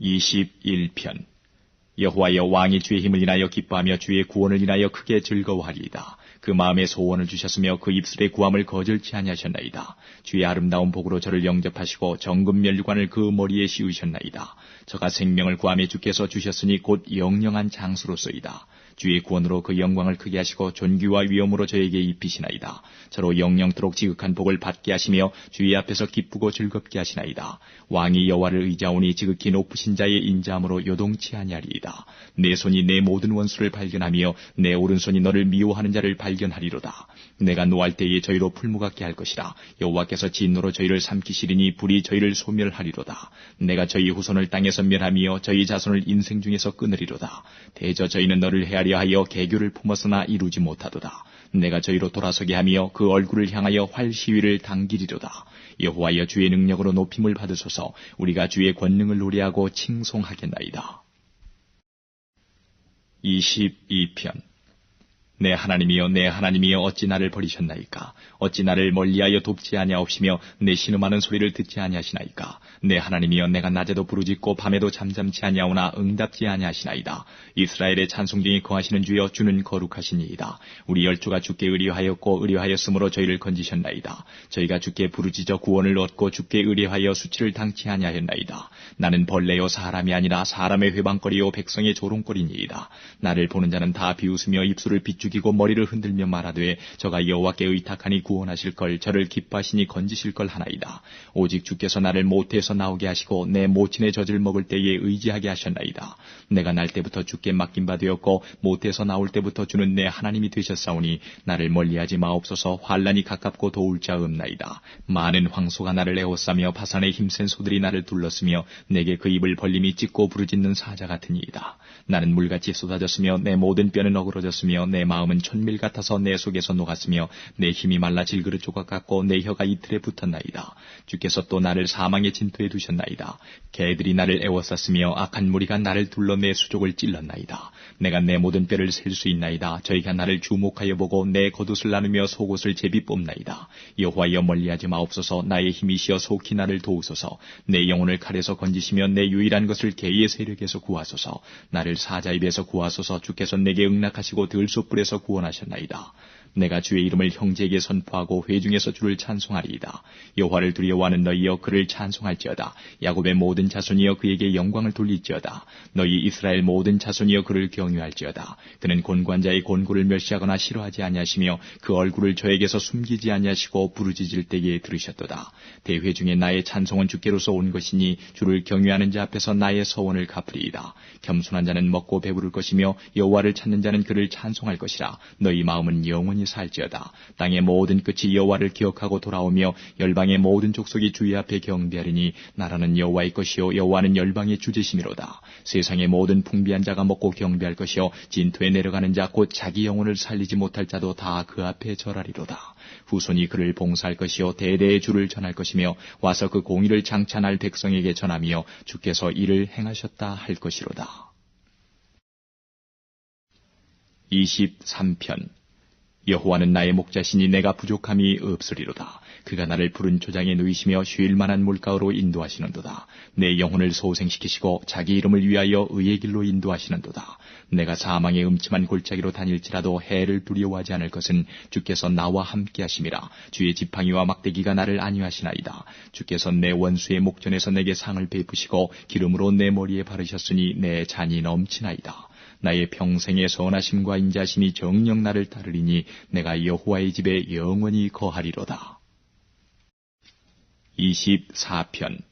21편 여호와여 왕이 주의 힘을 인하여 기뻐하며 주의 구원을 인하여 크게 즐거워하리이다. 그 마음에 소원을 주셨으며 그 입술의 구함을 거절치 아니하셨나이다. 주의 아름다운 복으로 저를 영접하시고 정금 멸관을 그 머리에 씌우셨나이다. 저가 생명을 구함에 주께서 주셨으니 곧 영영한 장수로서이다. 주의 구원으로 그 영광을 크게 하시고 존귀와 위엄으로 저에게 입히시나이다. 저로 영영토록 지극한 복을 받게 하시며 주의 앞에서 기쁘고 즐겁게 하시나이다. 왕이 여호와를 의자오니 지극히 높으신 자의 인자함으로 요동치 아니하리이다. 내 손이 내 모든 원수를 발견하며 내 오른손이 너를 미워하는 자를 발견하리로다. 내가 노할 때에 저희로 풀무같게 할 것이라. 여호와께서 진노로 저희를 삼키시리니 불이 저희를 소멸하리로다. 내가 저희 후손을 땅에서 멸하며 저희 자손을 인생 중에서 끊으리로다. 대저 저희는 너를 헤아 려 하여 개교를 품었으나 이루지 못하도다. 내가 저희로 돌아서게 하며 그 얼굴을 향하여 활 시위를 당기리로다. 여호와여 주의 능력으로 높임을 받으소서 우리가 주의 권능을 노래하고 칭송하겠나이다. 22편 내 하나님이여 내 하나님이여 어찌 나를 버리셨나이까? 어찌 나를 멀리하여 돕지 아니하옵시며 내 신음하는 소리를 듣지 아니하시나이까? 내 하나님이여 내가 낮에도 부르짖고 밤에도 잠잠치 아니하오나 응답지 아니하시나이다. 이스라엘의 찬송 중에 거하시는 주여 주는 거룩하시니이다. 우리 열조가 주께 의리하였고 의리하였으므로 저희를 건지셨나이다. 저희가 주께 부르짖어 구원을 얻고 주께 의리하여 수치를 당치 아니하였나이다. 나는 벌레요 사람이 아니라 사람의 회방거리요 백성의 조롱거리니이다. 나를 보는 자는 다 비웃으며 입술을 비추 죽이고 머리를 흔들며 말하되 저가 여호와께 의탁하니 구원하실 걸 저를 기뻐하시니 건지실 걸 하나이다. 오직 주께서 나를 모태에서 나오게 하시고 내 모친의 젖을 먹을 때에 의지하게 하셨나이다. 내가 날 때부터 주께 맡긴 바 되었고 모태에서 나올 때부터 주는 내 하나님이 되셨사오니 나를 멀리하지 마옵소서 환란이 가깝고 도울 자 없나이다. 많은 황소가 나를 에워싸며 바산의 힘센 소들이 나를 둘렀으며 내게 그 입을 벌림이 찢고 부르짖는 사자 같으니이다. 나는 물같이 쏟아졌으며 내 모든 뼈는 어그러졌으며 내 마음 마음은 천밀 같아서 내 속에서 녹았으며 내 힘이 말라 질그릇 조각 같고 내 혀가 이틀에 붙었나이다. 주께서 또 나를 사망의 진토에 두셨나이다. 개들이 나를 애워쌌으며 악한 무리가 나를 둘러 내 수족을 찔렀나이다. 내가 내 모든 뼈를 셀 수 있나이다. 저희가 나를 주목하여 보고 내 겉옷을 나누며 속옷을 제비 뽑나이다. 여호와여 멀리하지 마옵소서 나의 힘이시여 속히 나를 도우소서 내 영혼을 칼에서 건지시며 내 유일한 것을 개의 세력에서 구하소서 나를 사자 입에서 구하소서 주께서 내게 응낙하시고 들소불에 구원하셨나이다. 내가 주의 이름을 형제에게 선포하고 회중에서 주를 찬송하리이다. 여호와를 두려워하는 너희여 그를 찬송할지어다. 야곱의 모든 자손이여 그에게 영광을 돌릴지어다. 너희 이스라엘 모든 자손이여 그를 경유할지어다. 그는 곤관자의 곤고를 멸시하거나 싫어하지 아니하시며 그 얼굴을 저에게서 숨기지 아니하시고 부르짖을 때에 들으셨도다. 대회 중에 나의 찬송은 주께로서 온 것이니 주를 경유하는 자 앞에서 나의 서원을 갚으리이다. 겸손한 자는 먹고 배부를 것이며 여호와를 찾는 자는 그를 찬송할 것이라. 너희 마음은 영원히 살지어다. 땅의 모든 끝이 여호와를 기억하고 돌아오며 열방의 모든 족속이 주의 앞에 경배하리니 나라는 여호와의 것이요 여호와는 열방의 주제심이로다. 세상의 모든 풍비한 자가 먹고 경배할 것이요 진토에 내려가는 자 곧 자기 영혼을 살리지 못할 자도 다 그 앞에 절하리로다. 후손이 그를 봉사할 것이요 대대의 주를 전할 것이며 와서 그 공의를 장찬할 백성에게 전하며 주께서 이를 행하셨다 할 것이로다. 23편 여호와는 나의 목자시니 내가 부족함이 없으리로다. 그가 나를 푸른 조장에 누이시며 쉴 만한 물가로 인도하시는도다. 내 영혼을 소생시키시고 자기 이름을 위하여 의의 길로 인도하시는도다. 내가 사망의 음침한 골짜기로 다닐지라도 해를 두려워하지 않을 것은 주께서 나와 함께 하심이라. 주의 지팡이와 막대기가 나를 안위하시나이다. 주께서 내 원수의 목전에서 내게 상을 베푸시고 기름으로 내 머리에 바르셨으니 내 잔이 넘치나이다. 나의 평생의 선하심과 인자심이 정령 나를 따르리니 내가 여호와의 집에 영원히 거하리로다. 24편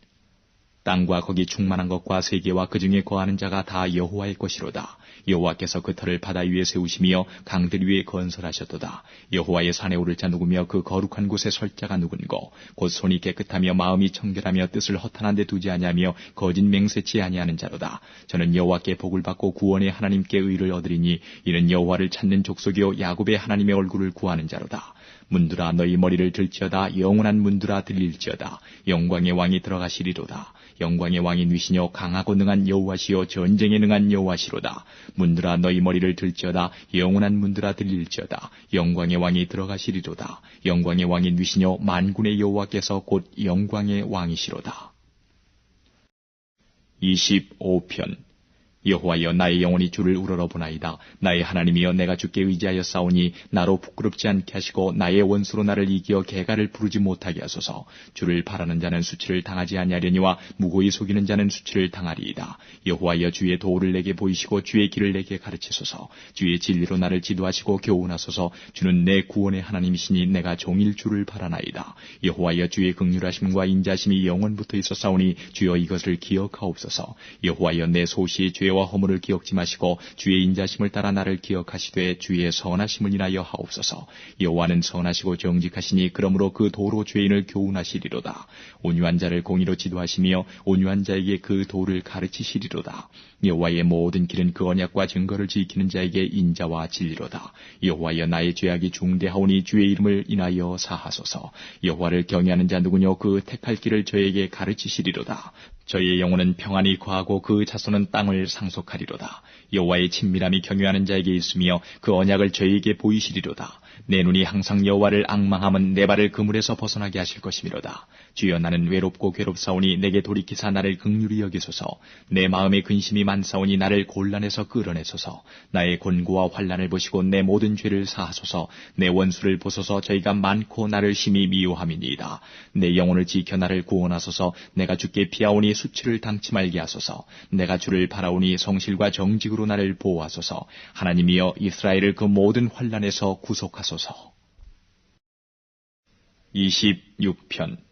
땅과 거기 충만한 것과 세계와 그 중에 거하는 자가 다 여호와의 것이로다. 여호와께서 그 터를 바다 위에 세우시며 강들 위에 건설하셨도다. 여호와의 산에 오를 자 누구며 그 거룩한 곳에 설 자가 누군고 곧 손이 깨끗하며 마음이 청결하며 뜻을 허탄한 데 두지 아니하며 거짓 맹세치 아니하는 자로다. 저는 여호와께 복을 받고 구원의 하나님께 의를 얻으리니 이는 여호와를 찾는 족속이요 야곱의 하나님의 얼굴을 구하는 자로다. 문두라 너희 머리를 들지어다 영원한 문두라 들릴지어다 영광의 왕이 들어가시리로다 영광의 왕이 누시녀 강하고 능한 여호와시요 전쟁에 능한 여호와시로다. 문두라 너희 머리를 들지어다. 영원한 문두라 들릴지어다. 영광의 왕이 들어가시리로다. 영광의 왕이 누시녀 만군의 여호와께서 곧 영광의 왕이시로다. 25편 여호와여 나의 영혼이 주를 우러러보나이다. 나의 하나님이여 내가 주께 의지하여 싸우니 나로 부끄럽지 않게 하시고 나의 원수로 나를 이기어 개가를 부르지 못하게 하소서. 주를 바라는 자는 수치를 당하지 아니하려니와 무고히 속이는 자는 수치를 당하리이다. 여호와여 주의 도를 내게 보이시고 주의 길을 내게 가르치소서. 주의 진리로 나를 지도하시고 교훈하소서. 주는 내 구원의 하나님이시니 내가 종일 주를 바라나이다. 여호와여 주의 극률하심과 인자심이 영원부터 있었사오니 주여 이것을 기억하옵소서. 여호와여 내 소시 죄와 허물을 기억지 마시고 주의 인자심을 따라 나를 기억하시되 주의 선하심을 인하여 하옵소서. 여호와는 선하시고 정직하시니 그러므로 그 도로 죄인을 교훈하시리로다. 온유한 자를 공의로 지도하시며 온유한 자에게 그 도를 가르치시리로다. 여호와의 모든 길은 그 언약과 증거를 지키는 자에게 인자와 진리로다. 여호와여 나의 죄악이 중대하오니 주의 이름을 인하여 사하소서. 여호와를 경외하는 자 누구뇨 그 택할 길을 저에게 가르치시리로다. 저의 영혼은 평안이 거하고 그 자손은 땅을 상속하리로다. 여호와의 친밀함이 경외하는 자에게 있으며 그 언약을 저에게 보이시리로다. 내 눈이 항상 여호와를 악망함은 내 발을 그물에서 벗어나게 하실 것이미로다. 주여 나는 외롭고 괴롭사오니 내게 돌이키사 나를 극률히 여기소서. 내 마음에 근심이 많사오니 나를 곤란해서 끌어내소서. 나의 곤고와 환란을 보시고 내 모든 죄를 사하소서. 내 원수를 보소서 저희가 많고 나를 심히 미워함이니이다. 내 영혼을 지켜 나를 구원하소서. 내가 주께 피하오니 수치를 당치 말게 하소서. 내가 주를 바라오니 성실과 정직으로 나를 보호하소서. 하나님이여 이스라엘을 그 모든 환란에서 구속하소서. 26편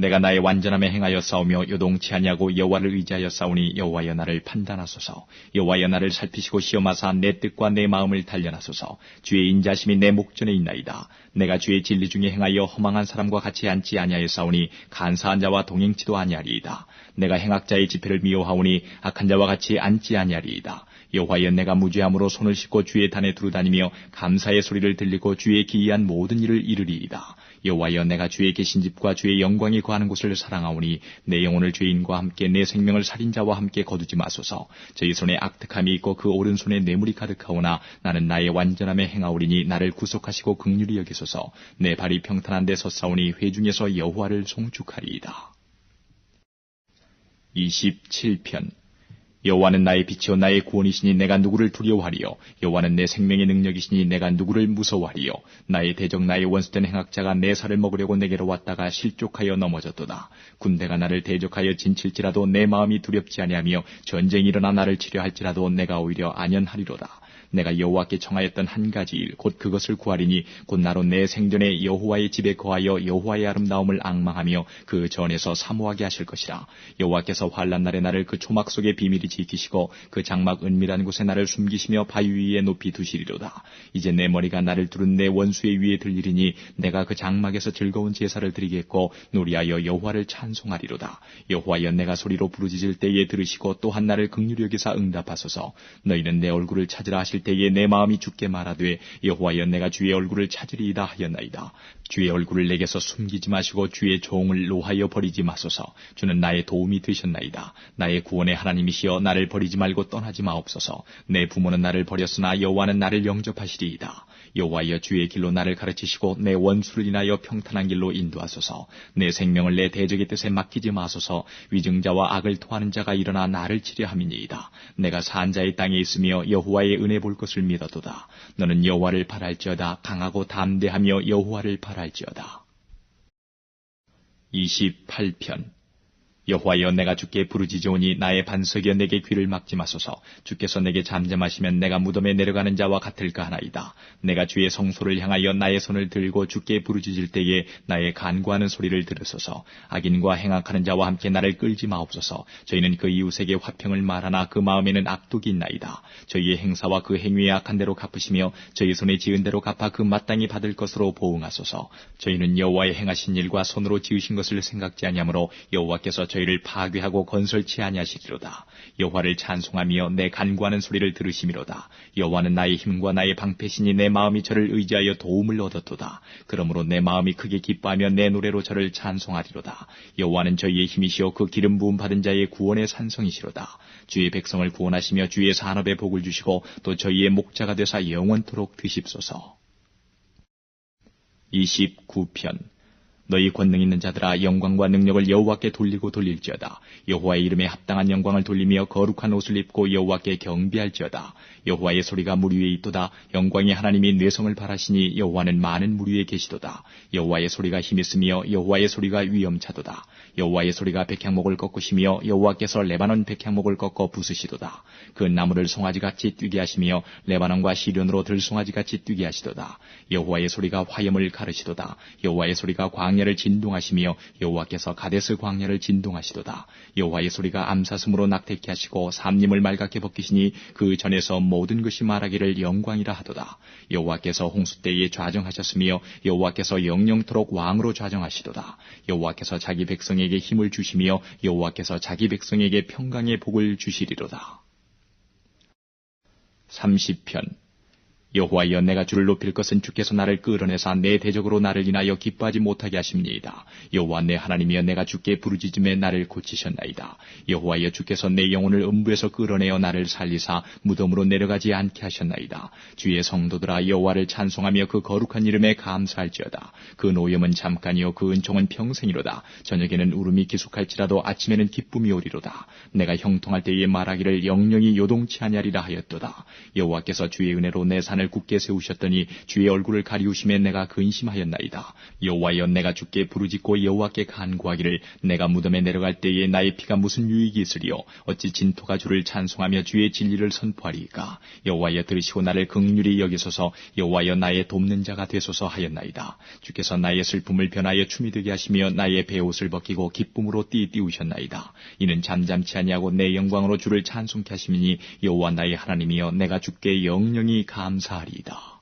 내가 나의 완전함에 행하여 싸우며 요동치 아니하고 여호와를 의지하여 싸우니 여호와여 나를 판단하소서. 여호와여 나를 살피시고 시험하사 내 뜻과 내 마음을 단련하소서. 주의 인자심이 내 목전에 있나이다. 내가 주의 진리 중에 행하여 허망한 사람과 같이 앉지 아니하여 싸우니 간사한 자와 동행치도 아니하리이다. 내가 행악자의 집회를 미워하오니 악한 자와 같이 앉지 아니하리이다 여호와여 내가 무죄함으로 손을 씻고 주의 단에 두루다니며 감사의 소리를 들리고 주의 기이한 모든 일을 이르리이다 여호와여 내가 주의 계신 집과 주의 영광이 거하는 곳을 사랑하오니 내 영혼을 죄인과 함께 내 생명을 살인자와 함께 거두지 마소서. 저희 손에 악득함이 있고 그 오른손에 뇌물이 가득하오나 나는 나의 완전함에 행하오리니 나를 구속하시고 극률히 여기소서. 내 발이 평탄한 데 섰사오니 회중에서 여호와를 송축하리이다. 27편 여호와는 나의 빛이요 나의 구원이시니 내가 누구를 두려워하리요? 여호와는 내 생명의 능력이시니 내가 누구를 무서워하리요? 나의 대적 나의 원수된 행악자가 내 살을 먹으려고 내게로 왔다가 실족하여 넘어졌도다. 군대가 나를 대적하여 진칠지라도 내 마음이 두렵지 아니하며 전쟁이 일어나 나를 치려할지라도 내가 오히려 안연하리로다. 내가 여호와께 청하였던 한 가지 일 곧 그것을 구하리니 곧 나로 내 생전에 여호와의 집에 거하여 여호와의 아름다움을 악망하며 그 전에서 사모하게 하실 것이라. 여호와께서 환란 날에 나를 그 초막 속에 비밀이 지키시고 그 장막 은밀한 곳에 나를 숨기시며 바위 위에 높이 두시리로다 이제 내 머리가 나를 두른 내 원수의 위에 들리리니 내가 그 장막에서 즐거운 제사를 드리겠고 노리하여 여호와를 찬송하리로다 여호와여 내가 소리로 부르짖을 때에 들으시고 또한 나를 극률히 여기사 응답하소서 너희는 내 얼굴을 찾으라 하실 때에 내 마음이 죽게 말하되 여호와여 내가 주의 얼굴을 찾으리이다 하였나이다. 주의 얼굴을 내게서 숨기지 마시고 주의 종을 노하여 버리지 마소서. 주는 나의 도움이 되셨나이다. 나의 구원의 하나님이시여 나를 버리지 말고 떠나지 마옵소서. 내 부모는 나를 버렸으나 여호와는 나를 영접하시리이다. 여호와여 주의 길로 나를 가르치시고 내 원수를 인하여 평탄한 길로 인도하소서. 내 생명을 내 대적의 뜻에 맡기지 마소서. 위증자와 악을 토하는 자가 일어나 나를 치려함이니이다. 내가 산 자의 땅에 있으며 여호와의 은혜 볼 것을 믿어도다. 너는 여호와를 바랄지어다. 강하고 담대하며 여호와를 바랄지어다. 28편 여호와여 내가 주께 부르짖으오니 나의 반석이여 내게 귀를 막지 마소서. 주께서 내게 잠잠하시면 내가 무덤에 내려가는 자와 같을까 하나이다. 내가 주의 성소를 향하여 나의 손을 들고 주께 부르짖을 때에 나의 간구하는 소리를 들으소서. 악인과 행악하는 자와 함께 나를 끌지 마옵소서. 저희는 그 이웃에게 화평을 말하나 그 마음에는 악독이 있나이다. 저희의 행사와 그 행위에 악한 대로 갚으시며 저희 손에 지은 대로 갚아 그 마땅히 받을 것으로 보응하소서. 저희는 여호와의 행하신 일과 손으로 지으신 것을 생각지 아니하므로 여호와께서 저희 저희를 파괴하고 건설치 아니하시리로다. 여호와를 찬송하며 내 간구하는 소리를 들으시미로다. 여호와는 나의 힘과 나의 방패시니 내 마음이 저를 의지하여 도움을 얻었도다. 그러므로 내 마음이 크게 기뻐하며 내 노래로 저를 찬송하리로다. 여호와는 저희의 힘이시오 그 기름 부음 받은 자의 구원의 산성이시로다. 주의 백성을 구원하시며 주의 산업에 복을 주시고 또 저희의 목자가 되사 영원토록 드십소서. 29편 너희 권능 있는 자들아 영광과 능력을 여호와께 돌리고 돌릴지어다. 여호와의 이름에 합당한 영광을 돌리며 거룩한 옷을 입고 여호와께 경비할지어다. 여호와의 소리가 물 위에 있도다. 영광의 하나님이 뇌성을 바라시니 여호와는 많은 물 위에 계시도다. 여호와의 소리가 힘있으며 여호와의 소리가 위엄차도다. 여호와의 소리가 백향목을 꺾으시며 여호와께서 레바논 백향목을 꺾어 부수시도다. 그 나무를 송아지같이 뛰게 하시며 레바논과 시련으로 들송아지같이 뛰게 하시도다. 여호와의 소리가 화염을 가르시도다. 여호와의 소리가 광 야를 진동하시며 여호와께서 가데스 광야를 진동하시도다. 여호와의 소리가 암사슴으로 낙태케 하시고 삼림을 말갛게 벗기시니 그 전에서 모든 것이 말하기를 영광이라 하도다. 여호와께서 홍수 때에 좌정하셨으며 여호와께서 영영토록 왕으로 좌정하시도다. 여호와께서 자기 백성에게 힘을 주시며 여호와께서 자기 백성에게 평강의 복을 주시리로다. 30편 여호와여 내가 주를 높일 것은 주께서 나를 끌어내사 내 대적으로 나를 인하여 기뻐하지 못하게 하십니다. 여호와 내 하나님이여 내가 주께 부르짖음에 나를 고치셨나이다. 여호와여 주께서 내 영혼을 음부에서 끌어내어 나를 살리사 무덤으로 내려가지 않게 하셨나이다. 주의 성도들아 여호와를 찬송하며 그 거룩한 이름에 감사할지어다. 그 노염은 잠깐이요 그 은총은 평생이로다. 저녁에는 울음이 기숙할지라도 아침에는 기쁨이 오리로다. 내가 형통할 때에 말하기를 영영이 요동치 아니하리라 하였도다. 여호와께서 주의 은혜로 내 산을 굳게 세우셨더니 주의 얼굴을 가리우심에 내가 근심하였나이다. 여호와여 내가 주께 부르짖고 여호와께 간구하기를 내가 무덤에 내려갈 때에 나의 피가 무슨 유익이 있으리요 어찌 진토가 주를 찬송하며 주의 진리를 선포하리이까 여호와여 들으시고 나를 극률이 여기소서 여호와여 나의 돕는 자가 되소서 하였나이다. 주께서 나의 슬픔을 변하여 춤이 되게 하시며 나의 베옷을 벗기고 기쁨으로 띠띠우셨나이다. 이는 잠잠치 아니하고 내 영광으로 주를 찬송케 하시니 여호와 나의 하나님이여 내가 주께 영영이 감사 하리이다.